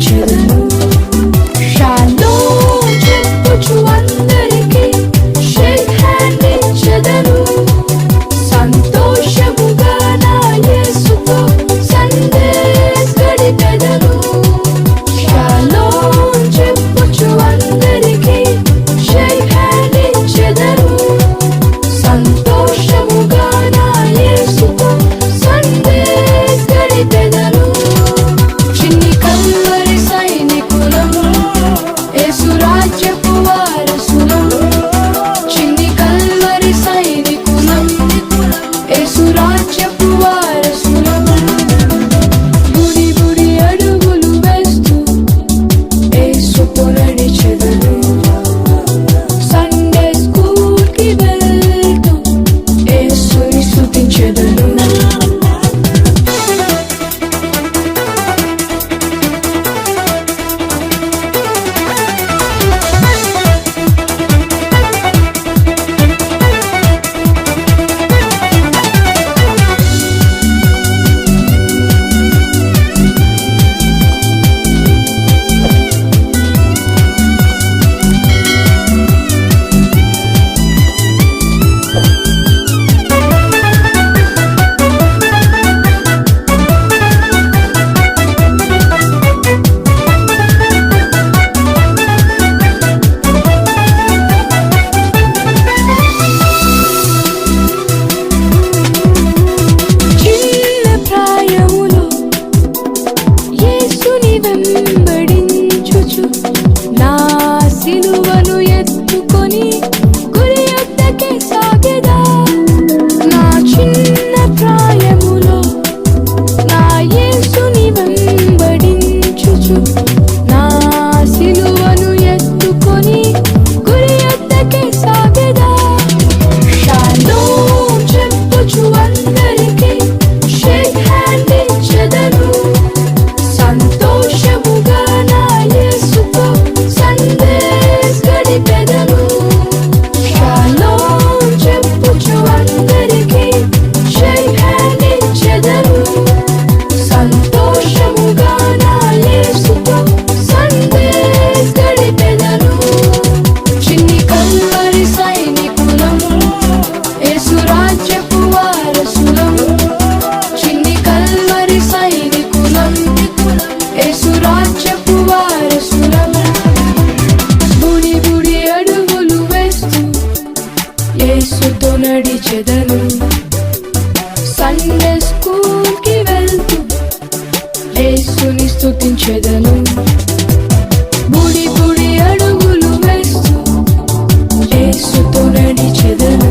觉得你 నడిచెదరు Sunday స్కూల్కి వెళ్తూ యేసుని స్థుతించెదను బుడి బుడి అడుగులు వేస్తూ యేసుతో నడిచెదను.